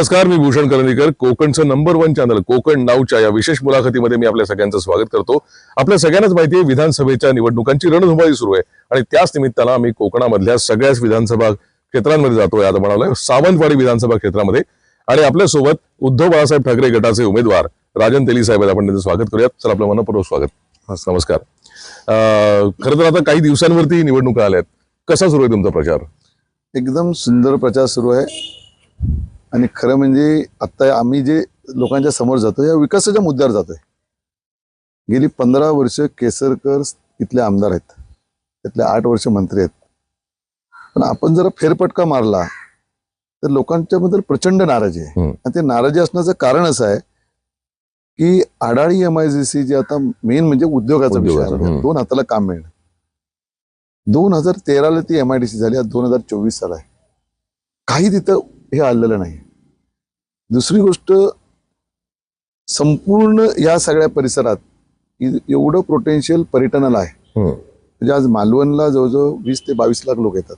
नमस्कार मी भूषण करंदीकर. कोकणचं नंबर वन चॅनल कोकण नावच्या या विशेष मुलाखतीमध्ये मी आपल्या सगळ्यांचं स्वागत करतो. आपल्या सगळ्यांनाच माहिती आहे विधानसभेच्या निवडणुकांची रणधुमाळी सुरू आहे. आणि त्याच निमित्तानं आम्ही कोकणामधल्या सगळ्याच विधानसभा क्षेत्रांमध्ये जातोय. आता म्हणालोय सावंतवाडी विधानसभा क्षेत्रामध्ये. आणि आपल्यासोबत उद्धव बाळासाहेब ठाकरे गटाचे उमेदवार राजन तेली साहेब आहेत. आपण त्यांचं स्वागत करूयात. सर आपलं मनपूर्वक स्वागत. नमस्कार. खरं तर आता काही दिवसांवरती निवडणुका आहेत कसा सुरू आहे तुमचा प्रचार? एकदम सुंदर प्रचार सुरू आहे. आणि खरं म्हणजे आता आम्ही जे लोकांच्या समोर जातो या विकासाच्या मुद्द्यावर जातोय. गेली पंधरा वर्ष केसरकर इथले आमदार आहेत. त्यातले आठ वर्ष मंत्री आहेत. पण आपण जरा फेरफटका मारला तर लोकांच्या बद्दल प्रचंड नाराजी आहे. आणि ते नाराजी असण्याचं कारण असं आहे की Adali M I G C जे आता मेन म्हणजे उद्योगाचा विषय. दोन हाताला काम मिळणं दोन हजार तेराला ती एम आय डी सी झाली आज दोन हजार चोवीस साल आहे काही तिथं हे आलेलं नाही. दुसरी गोष्ट संपूर्ण या सगळ्या परिसरात एवढं पोटेन्शियल पर्यटनाला आहे. हम्म. म्हणजे आज मालवणला जवळजवळ वीस ते बावीस लाख लोक येतात.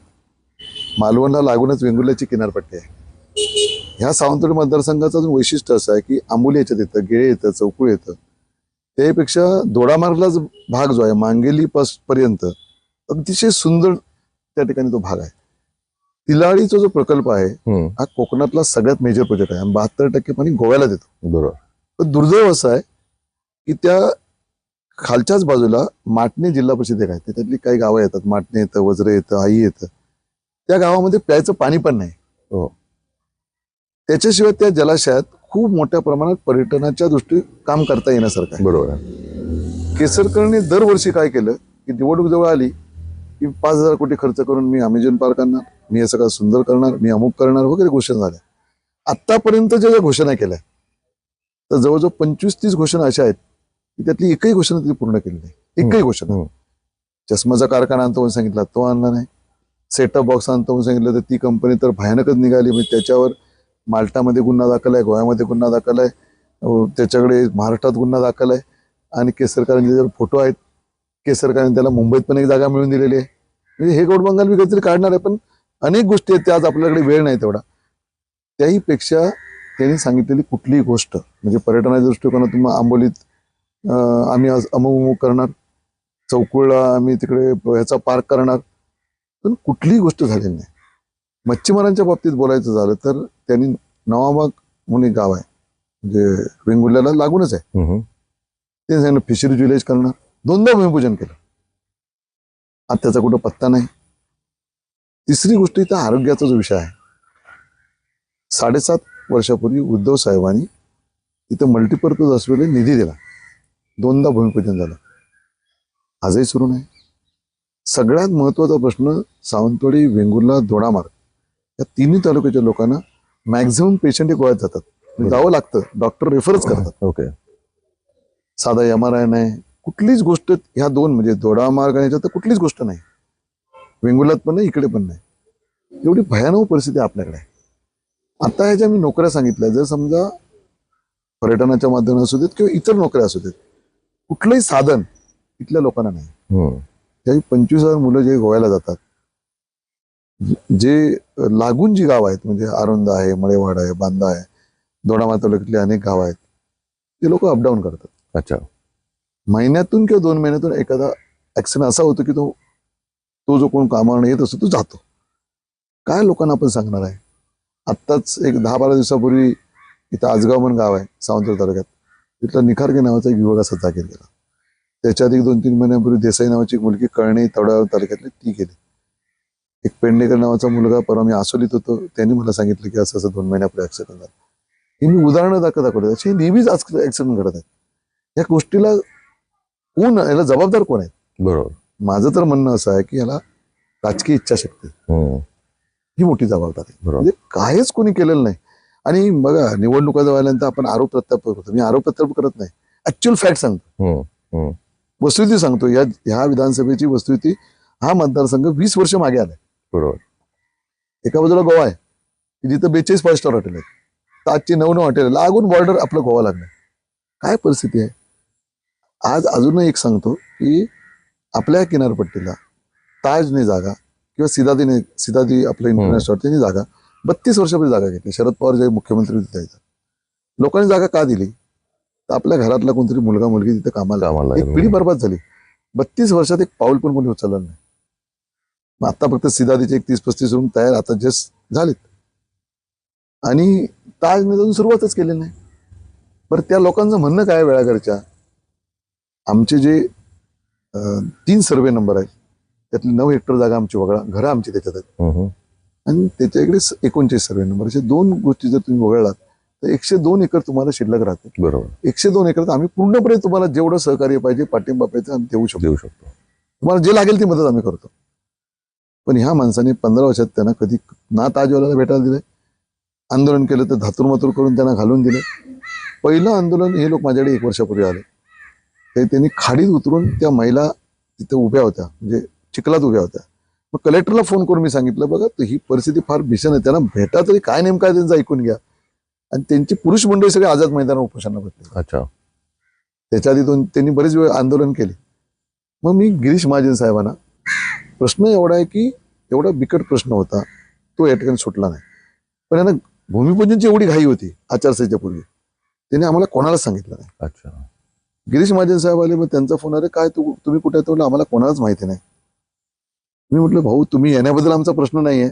मालवणला लागूनच वेंगुर्ल्याची किनारपट्टी आहे. ह्या सावंतवाडी मतदारसंघाचं अजून वैशिष्ट्य असं आहे की आंबोली याच्यात येतं गेळे येतं चौकुळ येतं. त्यापेक्षा दोडामार्गलाच भाग जो आहे मांगेली पर्यंत अतिशय सुंदर त्या ठिकाणी तो भाग आहे. तिलाळीचा जो प्रकल्प आहे. हा कोकणातला सगळ्यात मेजर प्रोजेक्ट आहे. आणि बहात्तर टक्के पाणी गोव्याला देतो. बरोबर. पण दुर्दैव असं आहे की त्या खालच्याच बाजूला माटणे जिल्हा परिषद एक आहे. त्याच्यातली काही गावं येतात. माटणे येतं वज्रे येतं आई येतं. त्या गावामध्ये प्यायचं पाणी पण नाही. हो. त्याच्याशिवाय त्या जलाशयात खूप मोठ्या प्रमाणात पर्यटनाच्या दृष्टी काम करता येण्यासारखं आहे. बरोबर. केसरकरने दरवर्षी काय केलं की निवडणूक जवळ आली की पाच हजार कोटी खर्च करून मी अमेझॉन पार्क आणणार. मी हे सगळं सुंदर करणार मी अमुक करणार वगैरे घोषणा झाल्या. आतापर्यंत ज्या ज्या घोषणा केल्या तर जवळजवळ पंचवीस तीस घोषणा अशा आहेत की त्यातली एकही घोषणा त्यांनी पूर्ण केली नाही. एकही घोषणा. चष्माचा कारखाना आणतो म्हणून सांगितला तो आणला नाही. सेटअप बॉक्स आणतो म्हणून सांगितलं तर ती कंपनी तर भयानकच निघाली. म्हणजे त्याच्यावर माल्टामध्ये गुन्हा दाखल आहे गोव्यामध्ये गुन्हा दाखल आहे त्याच्याकडे महाराष्ट्रात गुन्हा दाखल आहे आणि केसरकरांचे त्याच्यावर फोटो आहेत. केसरकरांनी त्याला मुंबईत पण एक जागा मिळवून दिलेली आहे. म्हणजे हे गौड बंगाल मी काहीतरी काढणार आहे पण अनेक गोष्टी आहेत त्या आज आपल्याकडे वेळ नाही तेवढा. त्याही पेक्षा त्यांनी सांगितलेली कुठलीही गोष्ट म्हणजे पर्यटनाच्या दृष्टिकोनातून आंबोलीत आम्ही आज अमुक अमुक करणार चौकुळला आम्ही तिकडे ह्याचा पार्क करणार पण कुठलीही गोष्ट झालेली नाही. मच्छीमारांच्या बाबतीत बोलायचं झालं तर त्यांनी नवाबाग म्हणून एक गाव आहे म्हणजे वेंगुर्ल्याला लागूनच आहे. हम्म. ते सांगितलं फिशरीज विलेज करणार दोनदा भूमिपूजन केलं. आता त्याचा कुठं पत्ता नाही. तिसरी गोष्ट इथं आरोग्याचा जो विषय आहे. साडेसात वर्षापूर्वी उद्धव साहेबांनी तिथं मल्टीपर्पज असलेले निधी दिला. दोनदा भूमिपूजन झालं. आजही सुरू नाही. सगळ्यात महत्त्वाचा प्रश्न सावंतवाडी वेंगुर्ला दोडामार्ग या तिन्ही तालुक्याच्या लोकांना मॅक्झिमम पेशंट हे गोव्यात जातात. जावं लागतं. डॉक्टर रेफरच करतात. ओके. साधा एम आर आय नाही. कुठलीच गोष्ट ह्या दोन म्हणजे दोडामार्ग आणि याच्यात कुठलीच गोष्ट नाही. वेंगुर्ल्यात पण नाही इकडे पण नाही. एवढी भयानक परिस्थिती आपल्याकडे. आहे आता ह्या ज्या मी नोकऱ्या सांगितल्या जर समजा पर्यटनाच्या माध्यमातून असू देत किंवा इतर नोकऱ्या असू देत कुठलंही साधन इथल्या लोकांना नाही. हम्म. त्याही पंचवीस हजार मुलं जे गोव्याला जातात जे लागून जी गाव आहेत म्हणजे आरोंदा आहे मळेवाड आहे बांदा आहे दोडामार तालुक्यातली अनेक गावं आहेत ते लोक अपडाऊन करतात. अच्छा. महिन्यातून किंवा दोन महिन्यातून एखादा ऍक्सिडेंट असा होतो की तो तो जो कोण कामावर येत असतो तो जातो. काय लोकांना आपण सांगणार आहे? आत्ताच एक दहा बारा दिवसापूर्वी इथं आजगाव म्हणून गाव आहे सावंतवाडी तालुक्यात. तिथला निखारगे नावाचा एक युवक असा जागीर गेला त्याच्या आधी दोन तीन महिन्यापूर्वी देसाई नावाची एक मुलगी कळणे तवडा तालुक्यातली ती गेली. एक पेडणेकर नावाचा मुलगा परवा मी आसोलीत होतो त्यांनी मला सांगितलं की असं असं दोन महिन्यापूर्वी ऍक्सिडेंट झाला. ही मी उदाहरणं दाखवत दाखवले असे नेहमीच ऍक्सिडेंट घडत आहेत. या गोष्टीला कोण याला जबाबदार कोण आहे बरोबर. माझं तर म्हणणं असं आहे की याला राजकीय इच्छाशक्ती हम्म. ही. मोठी जबाबदारी म्हणजे काहीच कोणी केलेलं नाही. आणि बघा निवडणुका जवळ आल्यानंतर आपण आरोप प्रत्यारोप करतो. मी आरोप प्रत्यारोप करत नाही. ऍक्च्युअल फॅक्ट सांगतो. हम्म. वस्तुस्थिती सांगतो. या ह्या विधानसभेची वस्तुस्थिती हा मतदारसंघ वीस वर्ष मागे आलाय. बरोबर. एका बाजूला गोवा आहे. की जिथं बेचाळीस फाय स्टार हॉटेल आहेत. आजची नऊ नऊ हॉटेल लागून बॉर्डर आपलं गोवा लागलं काय परिस्थिती आहे? आज अजूनही एक सांगतो की आपल्या किनारपट्टीला ताजने जागा किंवा सिदादीने सिदादी आपलं इंटरनॅशनल त्यांनी जागा बत्तीस वर्षापूर्वी जागा घेतली. शरद पवार जे मुख्यमंत्री होते लोकांनी जागा का दिली? तर आपल्या घरातला कोणतरी मुलगा मुलगी तिथे कामाला एक पिढी बर्बाद झाली. बत्तीस वर्षात एक पाऊल पण कोणी उचललं नाही. मग आता फक्त सिदादीचे एक तीस पस्तीस रूम तयार आता जस्ट झालेत. आणि ताजने अजून सुरुवातच केली नाही. बरं त्या लोकांचं म्हणणं काय वेळाघरच्या? आमचे जे तीन सर्वे नंबर आहेत त्यातली नऊ हेक्टर जागा आमची वगळा घरं आमची त्याच्यात आहेत. आणि त्याच्या इकडे स- एकोणचाळीस सर्वे नंबर. असे दोन गोष्टी जर तुम्ही वगळलात तर एकशे दोन एकर तुम्हाला शिल्लक राहते. बरोबर. एकशे दोन एकरात आम्ही पूर्णपणे तुम्हाला जेवढं सहकार्य पाहिजे पाठिंबा पाहिजे आम्ही देऊ शकतो. देऊ शकतो. तुम्हाला जे लागेल ती मदत आम्ही करतो. पण ह्या माणसाने पंधरा वर्षात त्यांना कधी ना ताजवाल्याला भेटायला दिले आंदोलन केलं तर धातूर मातूर करून त्यांना घालून दिले पहिलं आंदोलन हे लोक माझ्याकडे एक वर्षापूर्वी आले. ते त्यांनी खाडीत उतरून त्या महिला तिथे उभ्या होत्या म्हणजे चिखलात उभ्या होत्या. मग कलेक्टरला फोन करून मी सांगितलं बघा तर ही परिस्थिती फार भीषण आहे त्यांना भेटा तरी काय नेमकं आहे त्यांचं ऐकून घ्या. आणि त्यांची पुरुष मंडळी सगळे आझाद मैदानावर उपोषणाला बसले. अच्छा. त्याच्या आधी दोन त्यांनी बरेच वेळ आंदोलन केले. मग मी गिरीश महाजन साहेबांना प्रश्न एवढा आहे की एवढा बिकट प्रश्न होता तो या ठिकाणी सुटला नाही. पण यांना भूमिपूजनची एवढी घाई होती आचारसंहितेच्या पूर्वी त्याने आम्हाला कोणालाच सांगितलं नाही. अच्छा. गिरीश महाजन साहेब आले मग त्यांचा फोन अरे काय तू तुम्ही कुठे आहे?" म्हणला, आम्हाला कोणालाच माहिती नाही. मी म्हटलं भाऊ तुम्ही येण्याबद्दल आमचा प्रश्न नाहीये.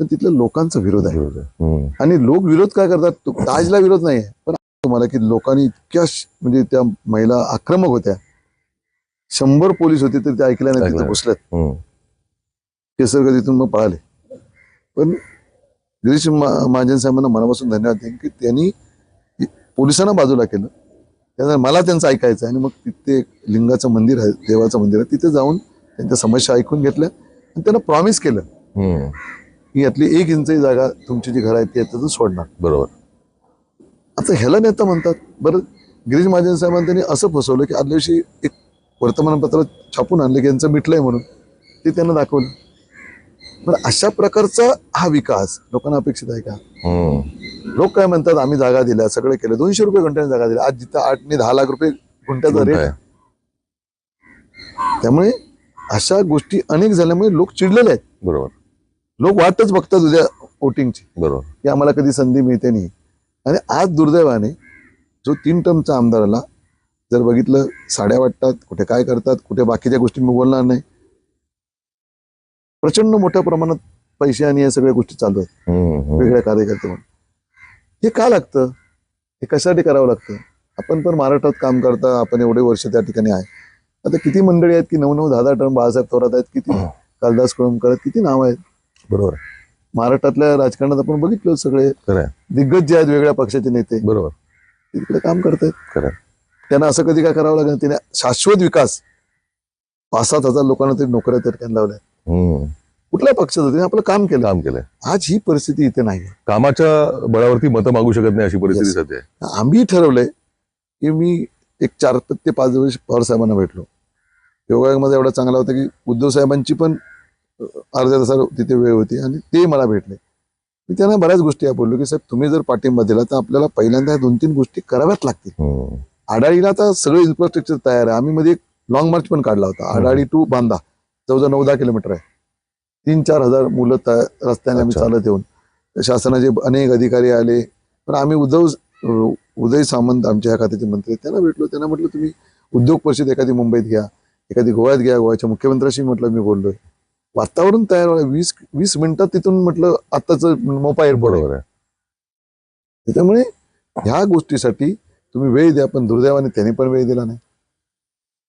पण तिथल्या लोकांचा विरोध आहे. आहे. आणि लोक विरोध काय करतात? तो- ताजला विरोध नाही आहे पण तुम्हाला की लोकांनी इतक्या म्हणजे त्या महिला आक्रमक होत्या. शंभर पोलीस होते तर ते ऐकल्या नाही. तिथे घुसल्यात. केसरकर तिथून मग पळाले. पण गिरीश महाजन साहेबांना मनापासून धन्यवाद देईन की त्यांनी पोलिसांना बाजूला केलं. त्यानंतर मला त्यांचं ऐकायचं आहे आणि मग तिथे एक लिंगाचं मंदिर आहे देवाचं मंदिर आहे तिथे जाऊन त्यांच्या समस्या ऐकून घेतल्या आणि त्यांना प्रॉमिस केलं. की यातली एक इंचही जागा तुमची जी घर आहे ती याच्यातून सोडणार. बरोबर. आता ह्याला नेता म्हणतात. बरं गिरीश महाजन साहेबांनी त्यांनी असं फसवलं की आदल्या दिवशी एक वर्तमानपत्र छापून आणलं की यांचं मिटलंय म्हणून. ते त्यांना दाखवलं. बरं अशा प्रकारचा हा विकास लोकांना अपेक्षित आहे का. लोक काय म्हणतात आम्ही जागा दिल्या सगळे केलं दोनशे रुपये घंट्याने जागा दिल्या. आज जिथं आठ ने दहा लाख रुपये गुंठ्याचा रेट त्यामुळे अशा गोष्टी अनेक झाल्यामुळे लोक चिडलेले आहेत. बरोबर. लोक वाटच बघतात उद्या वोटिंगची बरोबर. की आम्हाला कधी संधी मिळते नाही. आणि आज दुर्दैवाने जो तीन टर्मचा आमदार आला जर बघितलं साड्या वाटतात कुठे काय करतात कुठे बाकीच्या गोष्टी मी बोलणार नाही. प्रचंड मोठ्या प्रमाणात पैसे आणि या सगळ्या गोष्टी चालू आहेत. वेगळ्या कार्यकर्ते म्हणून. हे का लागतं? हे कशासाठी करावं लागतं? आपण पण महाराष्ट्रात काम करता आपण एवढे वर्ष त्या ठिकाणी आहे. आता किती मंडळी आहेत की नऊ नऊ दहा दहा टर्म बाळासाहेब थोरात आहेत किती कालदास आहेत किती नाव आहेत? बरोबर. महाराष्ट्रातल्या राजकारणात आपण बघितलं सगळे. दिग्गज जे आहेत वेगळ्या पक्षाचे नेते बरोबर. ते तिकडे काम करतायत. त्यांना असं कधी काय करावं लागेल? त्याने शाश्वत विकास. पाच सात हजार लोकांना तरी नोकऱ्या त्या ठिकाणी लावल्या. कुठल्या पक्षाचं? त्याने आपलं काम केलं. काम केलंय. आज ही परिस्थिती इथे नाही कामाच्या बळावरती मतं मागू शकत नाही अशी परिस्थिती. सध्या आहे. आम्ही ठरवलंय की मी एक चार ते पाच दिवस पवार साहेबांना भेटलो. योगायोगमध्ये एवढा चांगला होता की उद्धव साहेबांची पण अ, अर्ध्या तासा तिथे वेळ होती आणि ते मला भेटले. मी त्यांना बऱ्याच गोष्टी या बोललो की साहेब तुम्ही जर पाठिंबा दिला तर आपल्याला पहिल्यांदा ह्या दोन तीन गोष्टी कराव्याच लागतील. हम्म. आडाळीला आता सगळं इन्फ्रास्ट्रक्चर तयार आहे. आम्ही मध्ये एक लॉंग मार्च पण काढला होता. आडाळी टू बांदा. जवळजवळ नऊ दहा किलोमीटर आहे. तीन चार हजार मुलं तया- रस्त्याने आम्ही. चालत येऊन शासनाचे अनेक अधिकारी आले. पण आम्ही उद्धव उदय सामंत आमच्या ह्या खात्याचे मंत्री त्यांना भेटलो. त्यांना म्हटलं तुम्ही उद्योग परिषद एखादी मुंबईत घ्या. एखादी गोव्यात घ्या. गोव्याच्या मुख्यमंत्र्याशी म्हटलं मी बोललोय. वातावरण तयार व्हायला वीस वीस मिनिटात तिथून म्हटलं आत्ताच मोपा एअरपोर्ट आहे. त्याच्यामुळे ह्या गोष्टीसाठी तुम्ही वेळ द्या पण दुर्दैवाने त्यांनी पण वेळ दिला नाही.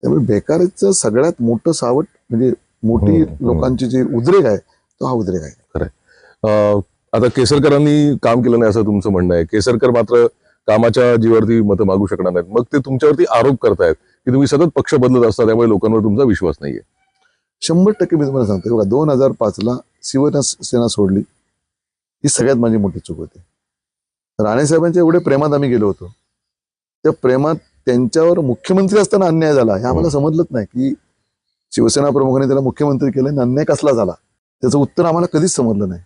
त्यामुळे बेकारीचं सगळ्यात मोठं सावट म्हणजे मोठी हम्म, हम्म. लोकांची जी उद्रेक आहे तो हा उद्रेक आहे. आता केसरकरांनी काम केलं नाही असं तुमचं म्हणणं आहे. केसरकर मात्र कामाच्या जीवावरती मतं मागू शकणार नाहीत. मग ते तुमच्यावरती आरोप करतायत की तुम्ही सतत पक्ष बदलत असता त्यामुळे लोकांवर तुमचा विश्वास नाहीये. शंभर टक्के मी तुम्हाला सांगतो बघा दोन हजार पाचला शिवसेना सेना सोडली ही सगळ्यात माझी मोठी चूक होती. राणेसाहेबांच्या एवढे प्रेमात आम्ही गेलो होतो. त्या प्रेमात त्यांच्यावर मुख्यमंत्री असताना अन्याय झाला हे आम्हाला समजलंच नाही की शिवसेना प्रमुखाने त्याला मुख्यमंत्री केलं आणि अन्याय कसला झाला? त्याचं उत्तर आम्हाला कधीच समजलं नाही.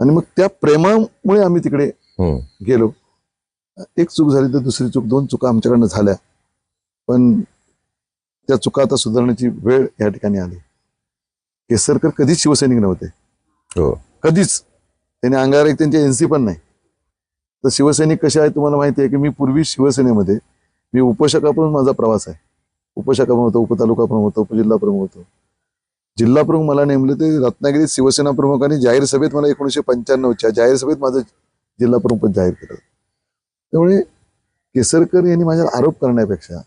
आणि मग त्या प्रेमामुळे आम्ही तिकडे हम्म. गेलो. एक चूक झाली तर दुसरी चूक दोन चुका आमच्याकडनं झाल्या. पण त्या चुका आता सुधारण्याची वेळ या ठिकाणी आली. केसरकर कधीच शिवसैनिक नव्हते. हो. कधीच. त्यांनी अंगावर एक त्यांची एनसी पण नाही. तर शिवसैनिक कसे आहेत तुम्हाला माहिती आहे की मी पूर्वी शिवसेनेमध्ये मी उपशाखापासून माझा प्रवास आहे. उपशाखा पण होतो उपतालुका प्रमुख होतो उपजिल्हा प्रमुख होतो. जिल्हा प्रमुख मला नेमले ते रत्नागिरीत शिवसेना प्रमुखांनी जाहीर सभेत मला एकोणीसशे पंच्याण्णवच्या जाहीर सभेत माझं जिल्हा प्रमुख जाहीर केलं. त्यामुळे केसरकर यांनी माझ्यावर आरोप करण्यापेक्षा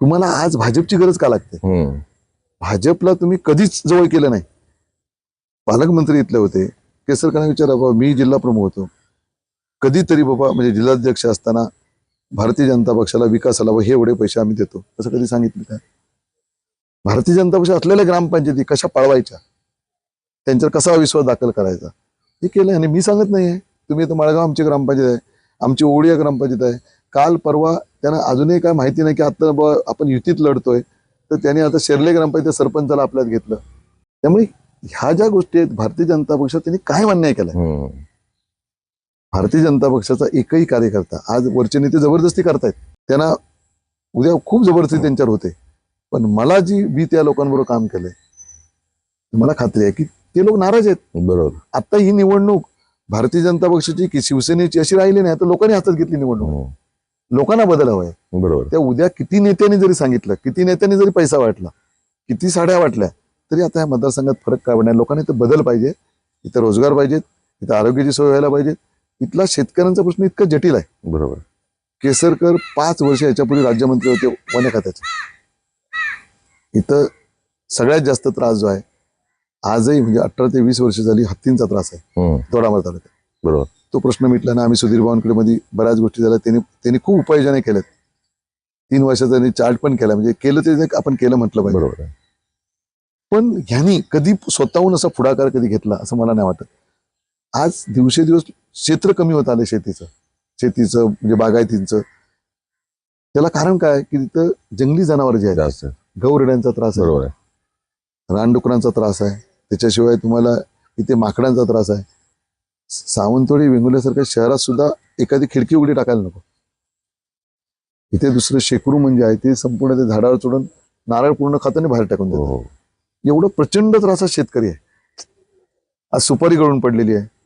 तुम्हाला आज भाजपची गरज का लागते. भाजपला तुम्ही कधीच जवळ केलं नाही. पालकमंत्री इथले होते. केसरकरांना विचारा बाबा मी जिल्हा प्रमुख होतो. कधीतरी बाबा म्हणजे जिल्हाध्यक्ष असताना भारतीय जनता पक्षाला विकासाला व हे एवढे पैसे आम्ही देतो. असं कधी सांगितलं काय भारतीय जनता पक्ष असलेल्या ग्रामपंचायती कशा पळवायच्या? त्यांच्यावर कसा विश्वास दाखल करायचा? हे केलं आणि मी सांगत नाही आहे तुम्ही तर माळगाव आमची ग्रामपंचायत आहे. आमची ओडिया ग्रामपंचायत आहे. काल परवा त्यांना अजूनही काय माहिती नाही की आता आपण युतीत लढतोय. तर त्यांनी आता शेर्ले ग्रामपंचायत सरपंचाला आपल्यात घेतलं. त्यामुळे ह्या ज्या गोष्टी आहेत भारतीय जनता पक्षात त्यांनी काय मान्य केलं भारतीय जनता पक्षाचा एकही कार्यकर्ता आज वरचे नेते जबरदस्ती करतायत. त्यांना उद्या खूप जबरदस्ती त्यांच्यावर होते. पण मला जी मी त्या लोकांबरोबर काम केलंय मला खात्री आहे की ते लोक नाराज आहेत. बरोबर. आता ही निवडणूक भारतीय जनता पक्षाची की शिवसेनेची अशी राहिली नाही आता लोकांनी हातात घेतली निवडणूक. हम्म. लोकांना बदल हवाय बरोबर. त्या उद्या किती नेत्यांनी जरी सांगितलं किती नेत्यांनी जरी पैसा वाटला किती साड्या वाटल्या तरी आता या मतदारसंघात फरक काय पडणार? लोकांना इथं बदल पाहिजे इथं रोजगार पाहिजेत इथं आरोग्याची सोय व्हायला पाहिजे इथला शेतकऱ्यांचा प्रश्न इतका जटिल आहे. बरोबर. केसरकर पाच वर्ष याच्यापूर्वी राज्यमंत्री होते वन खात्याचे इथं सगळ्यात जास्त त्रास जो आहे आजही म्हणजे अठरा ते वीस वर्ष झाली हत्तींचा त्रास आहे. दोडामार तालुक्यात. बरोबर. तो प्रश्न मिटला ना आम्ही सुधीर भावांकडे मध्ये बऱ्याच गोष्टी झाल्या. त्यांनी त्यांनी खूप उपाययोजना केल्यात. तीन वर्षाचा त्यांनी चार्ट पण केला. म्हणजे केलं ते आपण केलं म्हटलं पाहिजे. बरोबर. पण ह्यांनी कधी स्वतःहून असा पुढाकार कधी घेतला असं मला नाही वाटत. आज दिवसेदिवस क्षेत्र कमी होत आले शेतीचं. शेतीचं म्हणजे बागायतींचं. त्याला कारण काय? की तिथं जंगली जनावर जे आहेत गौरड्यांचा त्रास आहे. बरोबर रानडुकरांचा त्रास आहे. त्याच्याशिवाय तुम्हाला इथे माकडांचा त्रास आहे. सावंतवाडी वेंगुर्ल्यासारख्या शहरात सुद्धा एखादी खिडकी उघडी टाकायला नको. इथे दुसरं शेकरू म्हणजे आहे ते संपूर्ण ते झाडावर चढून नारळ पूर्ण खाताने बाहेर टाकून हो देतात हो. एवढं प्रचंड त्रासात शेतकरी आहे. आज सुपारी गळून पडलेली आहे.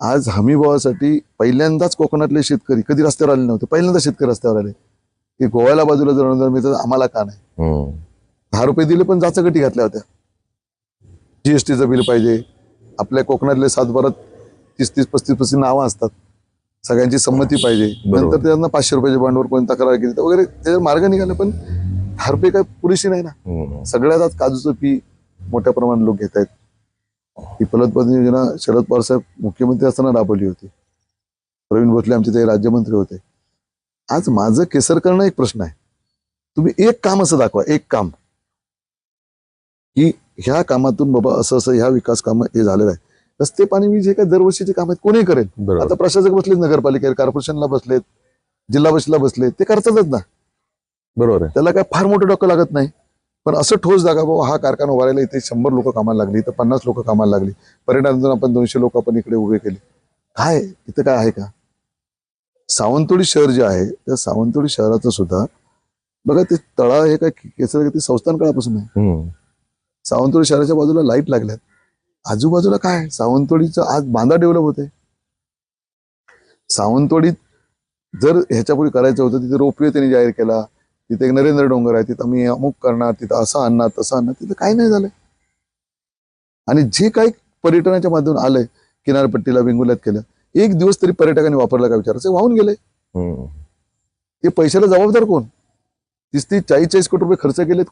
आज हमीभावासाठी पहिल्यांदाच कोकणातले शेतकरी कधी रस्त्यावर आले नव्हते पहिल्यांदा शेतकरी रस्त्यावर आले. की गोव्याला बाजूला जर अनुदान मिळतं आम्हाला का नाही. हम्म. दहा रुपये दिले पण जाचगटी घातल्या होत्या. जीएसटीचं बिल पाहिजे आपल्या कोकणातले सातबारात तीस तीस पस्तीस पस्तीस नावं असतात. सगळ्यांची संमती पाहिजे. नंतर त्यांना पाचशे रुपयाच्या बांडवर कोणी तक्रार केली तर वगैरे त्याच्यावर मार्ग निघाले पण दहा रुपये काय पुरेशी नाही ना. हम्म. सगळ्यात आज काजूचं पी मोठ्या प्रमाणात लोक घेत आहेत ही फलोत्पादन योजना शरद पवार साहेब मुख्यमंत्री असताना राबवली होती. प्रवीण भोसले आमचे ते राज्यमंत्री होते. आज माझं केसर करणं एक प्रश्न आहे. तुम्ही एक काम असं दाखवा एक काम. की ह्या कामातून बाबा असं असं ह्या विकास काम हे झालेलं आहे. रस्ते पाणी वीज हे काय दरवर्षीचे काम आहेत कोणी करेल? आता प्रशासक बसलेत नगरपालिकेत कॉर्पोरेशनला बसलेत जिल्हा परिषदला बसलेत ते करतातच ना. बरोबर आहे. त्याला काय फार मोठं डोकं लागत नाही. पण असं ठोस जागा बाबा हा कारखाना उभारायला इथे शंभर लोक कामाला लागली इथं पन्नास लोक कामाला लागली. पर्यटनातून आपण दोनशे लोक आपण इकडे उभे केले. काय? इथं काय आहे का? सावंतवाडी शहर जे आहे त्या सावंतवाडी शहराचं सुद्धा बघा ते तळा हे काय केसर ते संस्थान काळापासून आहे. सावंतवाडी शहराच्या बाजूला लाइट लागल्यात. आजूबाजूला काय? सावंतवाडीचं आज बांधा डेव्हलप होते सावंतवाडीत जर ह्याच्यापूर्वी करायचं होतं तिथे रोपवे त्यांनी जाहीर केला. तिथे एक नरेंद्र डोंगर आहे तिथं आम्ही अमुक करणार तिथं असं आणणार तसं आणणार तिथं काही नाही झालंय. आणि जे काही पर्यटनाच्या माध्यमातून आलंय किनारपट्टीला वेंगुल्यात केलं एक दिवस तरी पर्यटकांनी वापरला का विचारायचं? वाहून गेले हम्म. ते पैशाला जबाबदार कोण? तीस तीस चाळीस चाळीस कोटी रुपये खर्च केलेत.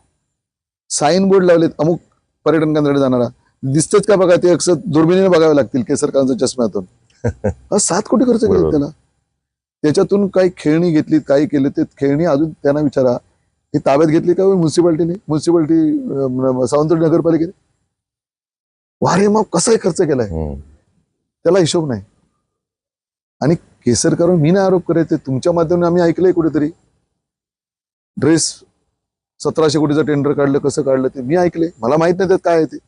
साईन बोर्ड लावलेत अमुक पर्यटन केंद्राकडे जाणारा. दिसतेच का बघा ते अक्षर दुर्बिणीने बघावे लागतील केसरकरांच्या चष्म्यातून? हा, सात कोटी खर्च केले. त्याला. त्याच्यातून काही खेळणी घेतली काही केले ते खेळणी अजून त्यांना विचारा. ही ताब्यात घेतली का म्युन्सिपाल्टीने म्युन्सिपाल्टी सावंतवाडी नगरपालिकेने? वारे मग कसाही खर्च केलाय? हम्म. त्याला हिशोब नाही. आणि केसरकरून मी नाही आरोप करायचे तुमच्या माध्यमातून आम्ही ऐकलंय कुठेतरी. ड्रेस सतराशे कोटीचं टेंडर काढलं कसं काढलं ते मी ऐकले मला माहीत नाही त्यात काय आहे ते.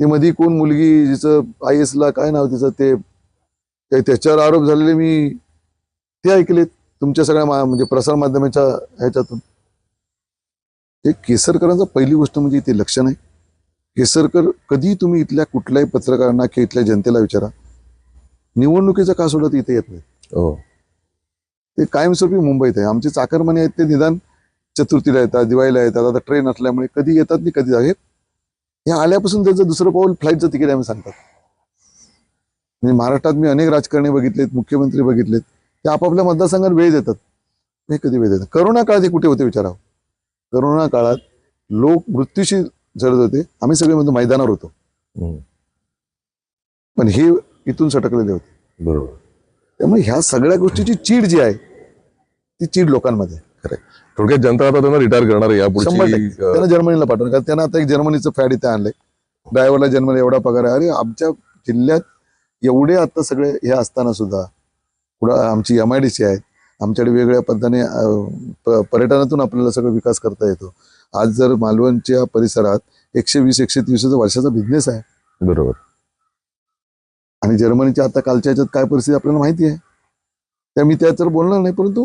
मध्ये कोण मुलगी जिचं आय एस ला काय नाव तिचं ते- त्याच्यावर आरोप झालेले मी ते ऐकले तुमच्या सगळ्या म्हणजे प्रसार माध्यमाच्या ह्याच्यातून. ते केसरकरांचा पहिली गोष्ट म्हणजे ते लक्ष नाही केसरकर कधी तुम्ही इथल्या कुठल्याही पत्रकारांना किंवा इथल्या जनतेला विचारा निवडणुकीचा का सोडत इथे येत नाही हो. ते कायमस्वरूपी मुंबईत आहे. आमचे चाकरमाने आहेत ते निदान चतुर्थीला येतात दिवाळीला येतात. आता ट्रेन असल्यामुळे कधी येतात नाही कधी जातात हे आल्यापासून त्यांचं दुसरं पाऊल फ्लाईटचं तिकीट आम्ही सांगतात. म्हणजे महाराष्ट्रात मी अनेक राजकारणी बघितलेत मुख्यमंत्री बघितलेत. ते आपापल्या मतदारसंघात वेळ देतात हे कधी वेळ देतात करोना काळात हे कुठे होते विचारावं? करोना काळात लोक मृत्यूशी झडत होते. आम्ही सगळे म्हणतो मैदानावर होतो. पण हे इथून सटकलेले होते. बरोबर. त्यामुळे ह्या सगळ्या गोष्टीची चीड जी आहे ती चीड लोकांमध्ये आहे. थोडक्यात जनता आता त्यांना रिटायर करणार आहे. त्यांना जर्मनीला पाठवलं कारण त्यांना आता एक जर्मनीचं फॅड इथे आणलंय. ड्रायव्हरला जर्मनी एवढा पगार आहे. अरे आमच्या जिल्ह्यात एवढे आता सगळे हे असताना सुद्धा पुढं आमची एम आय डी सी आहेत आमच्याकडे वेगवेगळ्या पद्धतीने प- पर्यटनातून आपल्याला सगळं विकास करता येतो. आज जर मालवणच्या परिसरात एकशे वीस एकशे तीस वर्षाचा बिझनेस आहे. बरोबर. आणि जर्मनीच्या आता कालच्या ह्याच्यात काय परिस्थिती आपल्याला माहिती आहे? त्या मी त्यात तर बोलणार नाही परंतु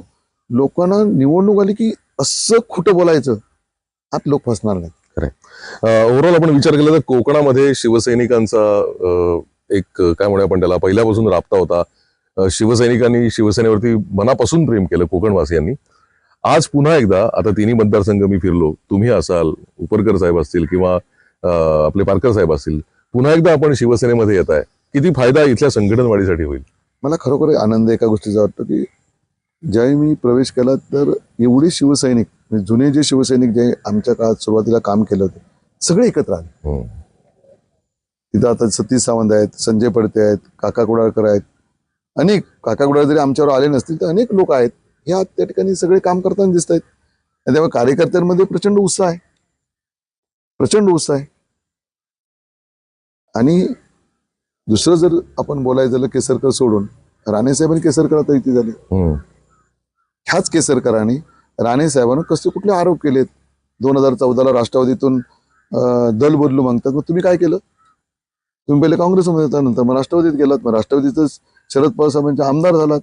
लोकांना निवडणूक आली की असं खोटं बोलायचं आत लोक फसणार नाही ओव्हरऑल आपण विचार केला तर कोकणामध्ये शिवसैनिकांचा एक काय म्हणूया आपण त्याला पहिल्यापासून राबता होता. शिवसैनिकांनी शिवसेनेवरती मनापासून प्रेम केलं कोकणवासियांनी. आज पुन्हा एकदा आता तिन्ही मतदारसंघ मी फिरलो तुम्ही असाल उपरकर साहेब असतील किंवा आपले पारकर साहेब असतील पुन्हा एकदा आपण शिवसेनेमध्ये येत आहे. किती फायदा इथल्या संघटन वाढीसाठी होईल? मला खरोखर आनंद एका गोष्टीचा वाटतो की ज्यावेळी मी प्रवेश केला तर एवढे शिवसैनिक म्हणजे जुने जे शिवसैनिक जे आमच्या काळात सुरुवातीला काम केलं होते सगळे एकत्र आले. हम्म. तिथं आता सतीश सावंत आहेत संजय पडते आहेत काका कुडाळकर आहेत अनेक काका कुडाळकर जरी आमच्यावर आले नसतील तर अनेक लोक आहेत. ह्या त्या ठिकाणी सगळे काम करताना दिसत आहेत. त्यामुळे कार्यकर्त्यांमध्ये प्रचंड उत्साह आहे. प्रचंड उत्साह आहे. आणि दुसरं जर आपण बोलायचं झालं केसरकर सोडून राणेसाहेब आणि केसरकर आता इथे झाले. ह्याच केसरकरांनी राणे साहेबांना कसले कुठले आरोप केलेत? दोन हजार चौदाला राष्ट्रवादीतून दल बदलू मागतात. मग तुम्ही काय केलं? तुम्ही पहिले काँग्रेसमध्ये होता नंतर मग राष्ट्रवादीत गेलात. मग राष्ट्रवादीतच शरद पवार साहेबांचे आमदार झालात.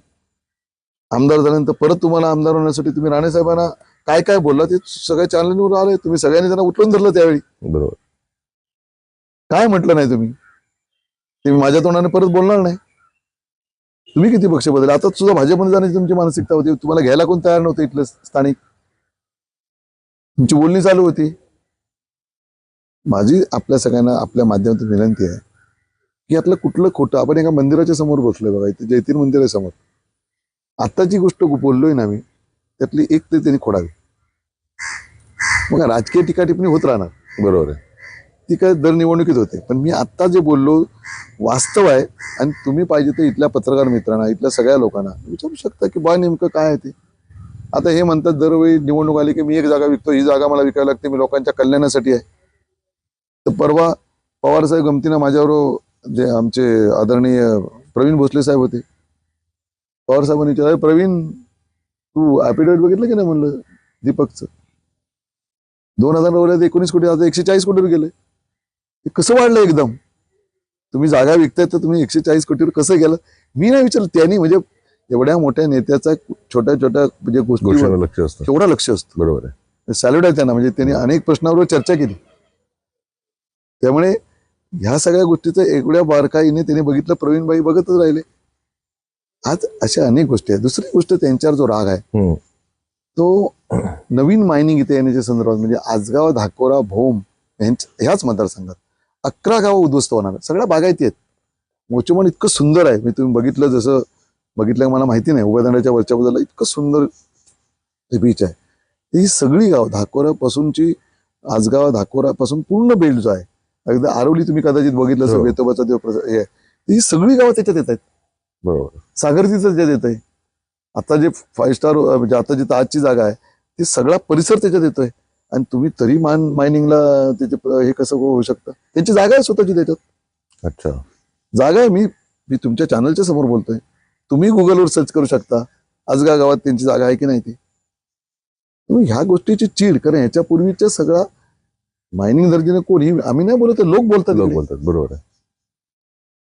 आमदार झाल्यानंतर परत तुम्हाला आमदार होण्यासाठी तुम्ही राणे साहेबांना काय काय बोलला ते सगळ्या चॅनलवर आले तुम्ही सगळ्यांनी त्यांना उठवून धरलं त्यावेळी. बरोबर. काय म्हटलं नाही तुम्ही? ते मी माझ्या तोंडाने परत बोलणार नाही. तुम्ही किती पक्ष बदल आता सुद्धा भाजपमध्ये जाण्याची तुमची मानसिकता होती. तुम्हाला घ्यायला कोण तयार नव्हतं इथलं स्थानिक? तुमची बोलणी चालू होती. माझी आपल्या सगळ्यांना आपल्या माध्यमातून विनंती आहे. की आपलं कुठलं खोटं? आपण एका मंदिराच्या समोर बसलोय बघा इथे जैतीन मंदिर आहे समोर. जी गोष्ट बोललोय ना मी त्यातली एक तरी त्यांनी खोडावी. मग राजकीय टीका टिप्पणी होत राहणार बरोबर आहे. ती काय दर निवडणुकीत होते. पण मी आत्ता जे बोललो वास्तव आहे आणि तुम्ही पाहिजे तर इथल्या पत्रकार मित्रांना इथल्या सगळ्या लोकांना विचारू शकता की बा नेमकं काय आहे ते. आता हे म्हणतात दरवेळी निवडणूक आली की मी एक जागा विकतो ही जागा मला विकायला लागते मी लोकांच्या कल्याणासाठी आहे. तर परवा पवार साहेब गमतीनं माझ्यावर जे आमचे आदरणीय प्रवीण भोसले साहेब होते. पवार साहेबांनी विचारलं "अरे प्रवीण तू ॲपिडेविट बघितलं की नाही? म्हणलं दीपकचं. दोन हजार नऊला एकोणीस कोटी आता एकशे चाळीस कोटीवर गेले. हे कसं वाढलं एकदम? तुम्ही जागा विकताय तर तुम्ही एकशे चाळीस कोटीवर कसं गेलं? मी नाही विचारलं त्यांनी म्हणजे एवढ्या मोठ्या नेत्याचा छोट्या छोट्या म्हणजे गोष्टीवर गोष्टीवर लक्ष असतं. केवढा लक्ष असतं. बरोबर आहे. सॅल्यूट आहे त्यांना म्हणजे त्यांनी अनेक प्रश्नावर चर्चा केली. त्यामुळे ह्या सगळ्या गोष्टीचं एवढ्या बारकाईने त्यांनी बघितलं प्रवीणबाई बघतच राहिले. आज अशा अनेक गोष्टी आहेत. दुसरी गोष्ट त्यांच्यावर जो राग आहे. तो नवीन मायनिंग इथे येण्याच्या संदर्भात म्हणजे आजगाव धाकोरा भोम यांच्या ह्याच मतदारसंघात. अकरा गावं उद्ध्वस्त होणार. सगळ्या बागायती आहेत. मोचेमन इतकं सुंदर आहे. मी तुम्ही बघितलं जसं बघितलं मला माहिती नाही. उभयदांड्याच्या वरच्या बाजूला इतकं सुंदर बीच आहे. ही सगळी गाव धाकोरापासूनची आजगाव धाकोरापासून पूर्ण बेल्ट जो आहे अगदी आरवली तुम्ही कदाचित बघितलं असेल हो. वेतोबाचा देव हे. ही सगळी गावं त्याच्यात येत आहेत. बरोबर. सागरतीचं त्याच्यात येत आहे. आता जे फाईव्ह स्टार म्हणजे आता जिथं आजची जागा आहे ती सगळा परिसर त्याच्यात येतोय. आणि तुम्ही तरी मान मायनिंगला त्याचे हे कसं होऊ शकतं? त्यांची जागा आहे स्वतःची त्याच्यात. अच्छा. जागा आहे मी मी तुमच्या चॅनलच्या समोर बोलतोय. तुम्ही गुगलवर सर्च करू शकता. आजगा गावात त्यांची जागा आहे की नाही ती? ह्या गोष्टीची चीड कारण ह्याच्या पूर्वीच्या सगळा मायनिंग दर्जाने कोणी आम्ही नाही बोलत लोक बोलतात लोक. बोलतात बरोबर आहे.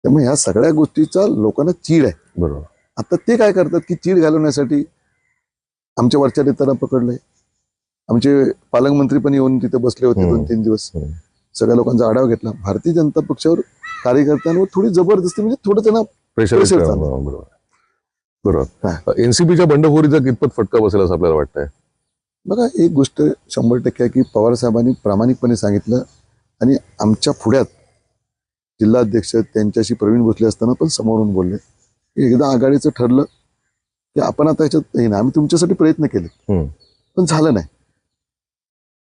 त्यामुळे ह्या सगळ्या गोष्टीचा लोकांना चीड आहे. बरोबर. आता ते काय करतात की चीड घालवण्यासाठी आमच्या वरच्या नेत्यांना पकडलंय. आमचे पालकमंत्री पण येऊन तिथे बसले होते. दोन तीन दिवस. सगळ्या लोकांचा आढावा घेतला. भारतीय जनता पक्षावर कार्यकर्त्यांवर थोडी जबरदस्ती म्हणजे थोडं त्यांना प्रेशर बरोबर. एनसीपीच्या बंडखोरीचा कितपत फटका बसेल असं आपल्याला वाटतंय? बघा एक गोष्ट शंभर टक्के आहे की पवार साहेबांनी प्रामाणिकपणे सांगितलं आणि आमच्या पुढ्यात जिल्हाध्यक्ष त्यांच्याशी प्रवीण भोसले असताना पण समोरून बोलले. की एकदा आघाडीचं ठरलं की आपण आता याच्यात येईन आम्ही तुमच्यासाठी प्रयत्न केले. पण झालं नाही.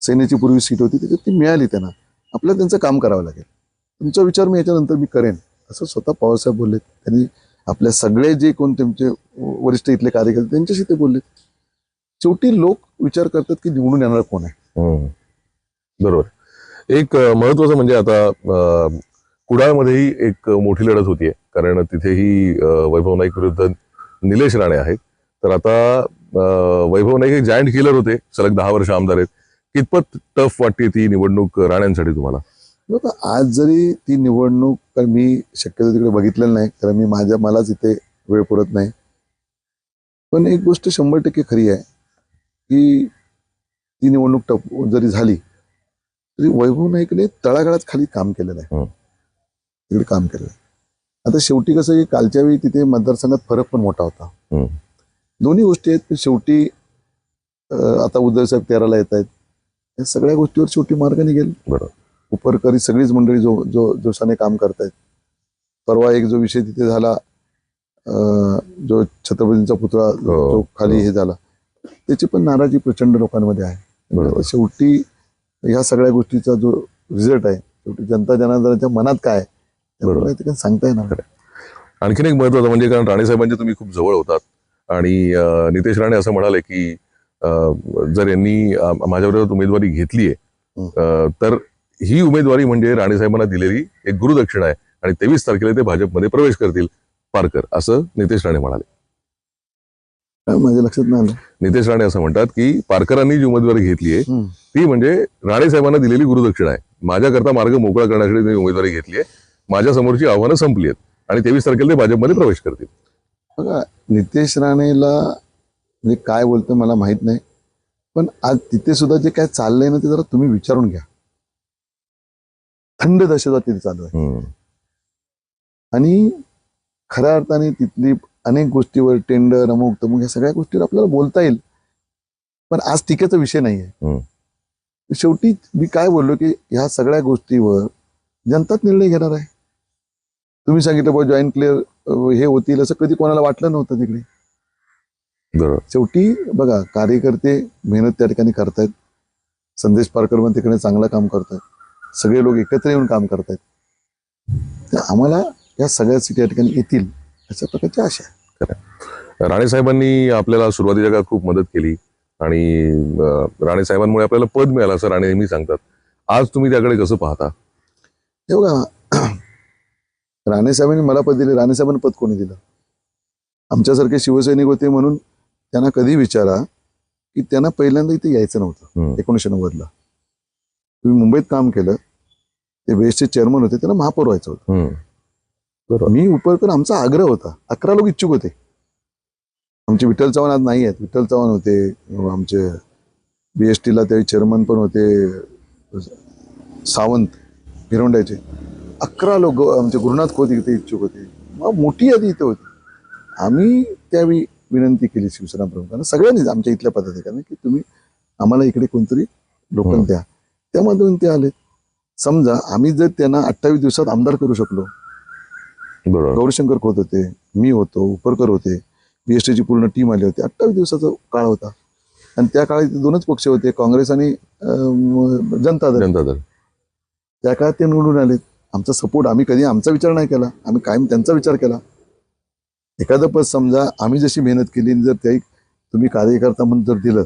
सेनेची पूर्वी सीट होती त्याच्यात ती मिळाली त्यांना. आपल्याला त्यांचं काम करावं लागेल. तुमचा विचार मी याच्यानंतर मी करेन. असं स्वतः पवारसाहेब बोलले. त्यांनी आपल्या सगळे जे कोण त्यांचे वरिष्ठ इथले कार्यकर्ते त्यांच्याशी ते बोलले. शेवटी लोक विचार करतात की निवडून येणार कोण आहे? हम्म. बरोबर. एक महत्वाचं म्हणजे आता कुडाळमध्येही एक मोठी लढत होतीये. कारण तिथेही वैभव नाईक विरुद्ध निलेश राणे आहेत. तर आता वैभव नाईक हे जायंट किलर होते. सलग दहा वर्ष आमदार आहेत. कितपत टफ वाटते ती निवडणूक राण्यांसाठी तुम्हाला? आज जरी ती निवडणूक कारण मी शक्यतो तिकडे बघितलेलं नाही. कारण मी माझ्या मलाच इथे वेळ पुरत नाही. पण एक गोष्ट शंभर टक्के खरी आहे. की ती निवडणूक टप जरी झाली तरी वैभव नाईकने तळागाळात खाली काम केलेलं आहे हं. तिकडे काम केलेलं आहे आता शेवटी कसं की कालच्या वेळी तिथे मतदारसंघात फरक पण मोठा होता हं. दोन्ही गोष्टी आहेत पण शेवटी आता उद्धव साहेब तेराला येत आहेत या सगळ्या गोष्टीवर शेवटी मार्ग निघेल बरोबर. उपरकरी सगळीच मंडळी जो जो जोशाने काम करतायत परवा एक जो विषय तिथे झाला जो छत्रपतींचा पुतळा जो हो, खाली हो. हे झाला त्याची पण नाराजी प्रचंड लोकांमध्ये आहे. शेवटी ह्या सगळ्या गोष्टीचा जो रिझल्ट आहे शेवटी जनता जनार्दनाच्या मनात काय बरोबर. ते काही सांगता येणार. आणखीन एक महत्वाचं म्हणजे कारण राणे साहेबांचे तुम्ही खूप जवळ होतात. आणि नितेश राणे असं म्हणाले की जर यांनी माझ्याबरोबर उमेदवारी घेतलीये तर ही उमेदवारी म्हणजे राणे साहेबांना दिलेली एक गुरुदक्षिणा आहे. आणि तेवीस तारखेला ते भाजपमध्ये प्रवेश करतील. पारकर असं नितेश राणे म्हणाले. माझ्या लक्षात नाही आलं. नितेश राणे असं म्हणतात की पारकरांनी जी उमेदवारी घेतली आहे. ती म्हणजे राणे साहेबांना दिलेली गुरुदक्षिणा आहे. माझ्याकरता मार्ग मोकळा करण्यासाठी त्यांनी उमेदवारी घेतली आहे. माझ्या समोरची आव्हानं संपली आहेत. आणि तेवीस तारखेला ते भाजपमध्ये प्रवेश करतील. बघा नितेश राणेला म्हणजे काय बोलतो मला माहीत नाही. पण आज तिथे सुद्धा जे काय चाललंय ना ते जरा तुम्ही विचारून घ्या. थंड दहशतवाद तिथे चालू आहे. आणि खऱ्या अर्थाने तिथली अनेक गोष्टीवर टेंडर अमुक तमुक या सगळ्या गोष्टीवर आपल्याला बोलता येईल. पण आज टीकेचा विषय नाही. आहे शेवटी मी काय बोललो की ह्या सगळ्या गोष्टीवर जनताच निर्णय घेणार आहे. तुम्ही सांगितलं बा जॉईंट क्लिअर हे होतील असं कधी कोणाला वाटलं नव्हतं तिकडे. बरोबर. शेवटी बघा कार्यकर्ते मेहनत त्या ठिकाणी करतायत. संदेश पारकर पण तिकडे चांगलं काम करतायत. सगळे लोक एकत्र येऊन काम करतायत. तर आम्हाला या सगळ्या सीट या ठिकाणी येतील अशा प्रकारची आशा आहे. राणे साहेबांनी आपल्याला सुरुवातीच्या काळात खूप मदत केली आणि राणे साहेबांमुळे आपल्याला पद मिळालं असं राणे नेहमी सांगतात. आज तुम्ही त्याकडे कसं पाहता? हे बघा राणे साहेबांनी मला पद दिले राणे साहेबांनी पद कोणी दिलं? आमच्यासारखे शिवसैनिक होते म्हणून त्यांना कधी विचारा की त्यांना पहिल्यांदा इथे यायचं नव्हतं. एकोणीसशे नव्वदला. तुम्ही मुंबईत काम केलं ते बेस्टचे चेअरमन होते त्यांना महापौर व्हायचं होतं. मी उपरकर आमचा आग्रह होता. अकरा लोक इच्छुक होते. आमचे विठ्ठल चव्हाण आज नाही आहेत. विठ्ठल चव्हाण होते आमचे बी एस टीला ते चेअरमन पण होते सावंत भिरवंड्याचे. अकरा लोक आमचे गुरुनाथ खोत इथे इच्छुक होते. मग मोठी यादी इथे होती. आम्ही त्यावेळी विनंती केली शिवसेना प्रमुखांना सगळ्यांनीच आमच्या इथल्या पदाधिकाऱ्यांनी की तुम्ही आम्हाला इकडे कोणतरी लोक हम्म. द्या. त्यामधून ते आले. समजा आम्ही जर त्यांना अठ्ठावीस दिवसात आमदार करू शकलो बरोबर. गौरीशंकर खोत होते मी होतो उपरकर होते बीएसटीची पूर्ण टीम आली होती. अठ्ठावीस दिवसाचा काळ होता. आणि त्या काळात दोनच पक्ष होते काँग्रेस आणि जनता दल. जनता दल. त्या काळात ते निवडून आले आमचा सपोर्ट आम्ही कधी आमचा विचार नाही केला. आम्ही कायम त्यांचा विचार केला. एखादं पद समजा आम्ही जशी मेहनत केली आणि जर त्याही तुम्ही कार्यकर्ता म्हणून जर दिलं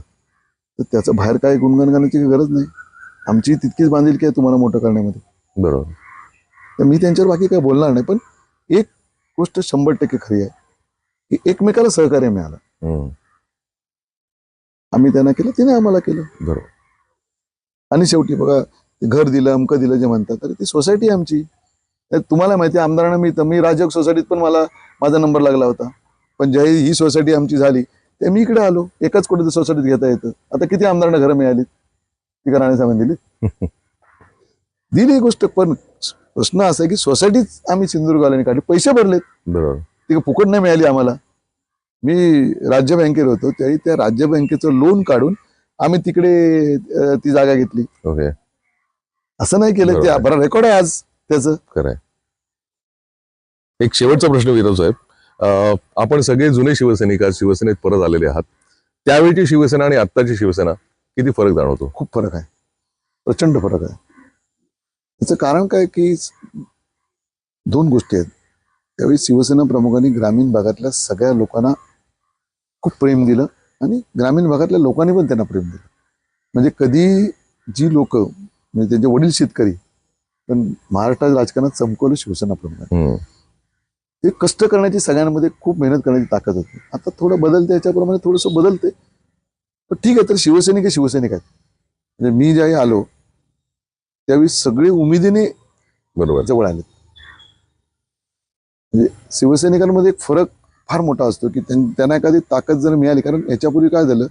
तर त्याचं बाहेर काय गुणगान करण्याची गरज नाही. आमची तितकीच बांधिलकी आहे तुम्हाला मोठं करण्यामध्ये. बरोबर. तर मी त्यांच्यावर बाकी काही बोलणार नाही पण एक गोष्ट शंभर टक्के खरी आहे की एकमेकाला सहकार्य मिळालं. आम्ही त्यांना केलं तिने आम्हाला केलं. बरोबर. आणि शेवटी बघा घर दिलं अमकं दिलं जे म्हणतात तर ती सोसायटी आमची. तुम्हाला माहिती आमदारांना मी तर मी राजयोग सोसायटीत पण मला माझा नंबर लागला होता. पण ज्याही ही सोसायटी आमची झाली ते मी इकडे आलो. एकाच कुठे सोसायटीत घेता येतं. आता किती आमदारांना घरं मिळाली ती राणे साहेबांनी दिली दिली गोष्ट पण प्रश्न असा आहे की सोसायटीच आम्ही सिंधुदुर्गवाल्यांनी काढली. पैसे भरलेत. बरोबर ती फुकट नाही मिळाली आम्हाला. मी राज्य बँकेत होतो त्यावेळी त्या राज्य बँकेचं लोन काढून आम्ही तिकडे अं, ती जागा घेतली. ओके. असं नाही केलं ते बरोबर. बरं रेकॉर्ड आहे आज त्याचं. खरंय. एक शेवटचा प्रश्न विरोध साहेब. अं, आपण सगळे जुने शिवसैनिक आज शिवसेनेत परत आलेले आहात. त्यावेळची शिवसेना आणि आत्ताची शिवसेना किती फरक जाणवतो? खूप फरक आहे. प्रचंड फरक आहे. त्याचं कारण काय की दोन गोष्टी आहेत. त्यावेळी शिवसेना प्रमुखांनी ग्रामीण भागातल्या सगळ्या लोकांना खूप प्रेम दिलं आणि ग्रामीण भागातल्या लोकांनी पण त्यांना प्रेम दिलं. म्हणजे कधी जी लोक म्हणजे त्यांचे वडील शेतकरी पण महाराष्ट्राच्या राजकारणात चमकवलं शिवसेना प्रमुखांनी. ते कष्ट करण्याची सगळ्यांमध्ये खूप मेहनत करण्याची ताकद होती. आता थोडं बदलते याच्याप्रमाणे थोडंसं बदलते पण ठीक आहे तर शिवसैनिक शिवसैनिक आहेत. म्हणजे मी ज्यावेळी आलो त्यावेळी सगळे उमेदीने बरोबर. जवळ आले म्हणजे शिवसैनिकांमध्ये एक फरक फार मोठा असतो की त्यां- त्यांना एखादी ताकद जर मिळाली कारण याच्यापूर्वी काय झालं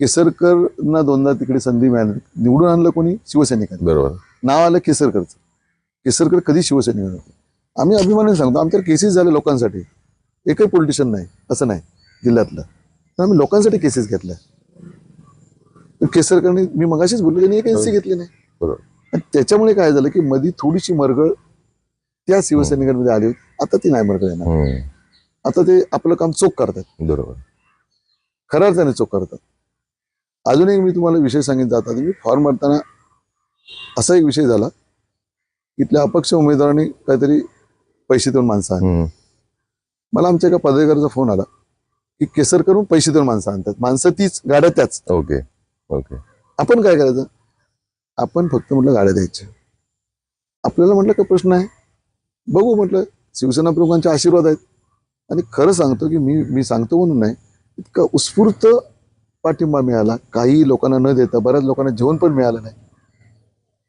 केसरकरना दोनदा तिकडे संधी मिळाली. निवडून आणलं कोणी? शिवसैनिकांनी. बरोबर. नाव आलं केसरकरचं. केसरकर कधी शिवसैनिक आम्ही अभिमानाने सांगतो आमच्यावर केसेस झाले लोकांसाठी. एकही पॉलिटिशियन नाही असं नाही जिल्ह्यातलं. तर आम्ही लोकांसाठी केसेस घेतल्या. केसरकरने मी मगाशीच बोललो त्यांनी एक एनसी घेतली नाही. बरोबर. आणि त्याच्यामुळे काय झालं की मधी थोडीशी मरगळ त्या शिवसैनिकांमध्ये आली होती. आता ती नाही मरगळ येणार. आता ते आपलं काम चोख करतात. बरोबर. खऱ्या अर्थाने चोख करतात. अजून एक मी तुम्हाला विषय सांगितला जाता मी फॉर्म भरताना असा एक विषय झाला इथल्या अपक्ष उमेदवारांनी काहीतरी पैसे देऊन माणसं आणली. मला आमच्या एका पदाधिकाऱ्याचा फोन आला की केसर करून पैसे देऊन माणसं आणतात. माणसं तीच गाड्या त्याच. Okay okay. आपण काय करायचं? आपण फक्त म्हटलं गाड्या द्यायच्या. आपल्याला म्हटलं का प्रश्न आहे? बघू म्हटलं शिवसेना प्रमुखांचे आशीर्वाद आहेत. आणि खरं सांगतो की मी मी सांगतो म्हणून नाही इतका उत्स्फूर्त पाठिंबा मिळाला. काही लोकांना न देता बऱ्याच लोकांना जेवण पण मिळालं नाही.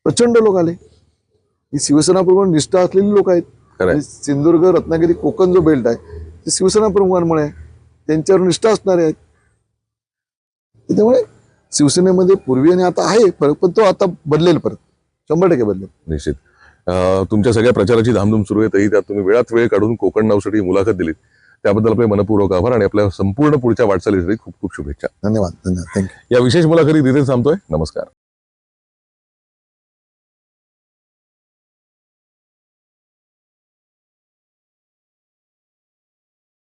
प्रचंड लोक आले. ही शिवसेना प्रमुख निष्ठा असलेली लोक आहेत. सिंधुदुर्ग रत्नागिरी कोकण जो बेल्ट आहे ते शिवसेना प्रमुखांमुळे आहे. त्यांच्यावर निष्ठा असणारे आहेत. त्याच्यामुळे शिवसेनेमध्ये पूर्वी आणि आता आहे फरक पण तो आता बदलेल परत. शंभर टक्के बदलेल. निश्चित. तुमच्या सगळ्या प्रचाराची धामधूम सुरू आहे तरी त्यात तुम्ही वेळात वेळ काढून कोकण नावसाठी मुलाखत दिलीत. त्याबद्दल आपले मनपूर्वक आभार आणि आपल्या संपूर्ण पुढच्या वाटचालीसाठी खूप खूप शुभेच्छा. धन्यवाद. धन्यवाद. थँक्यू या विशेष मुलाखतीत इथे थांबतोय. नमस्कार.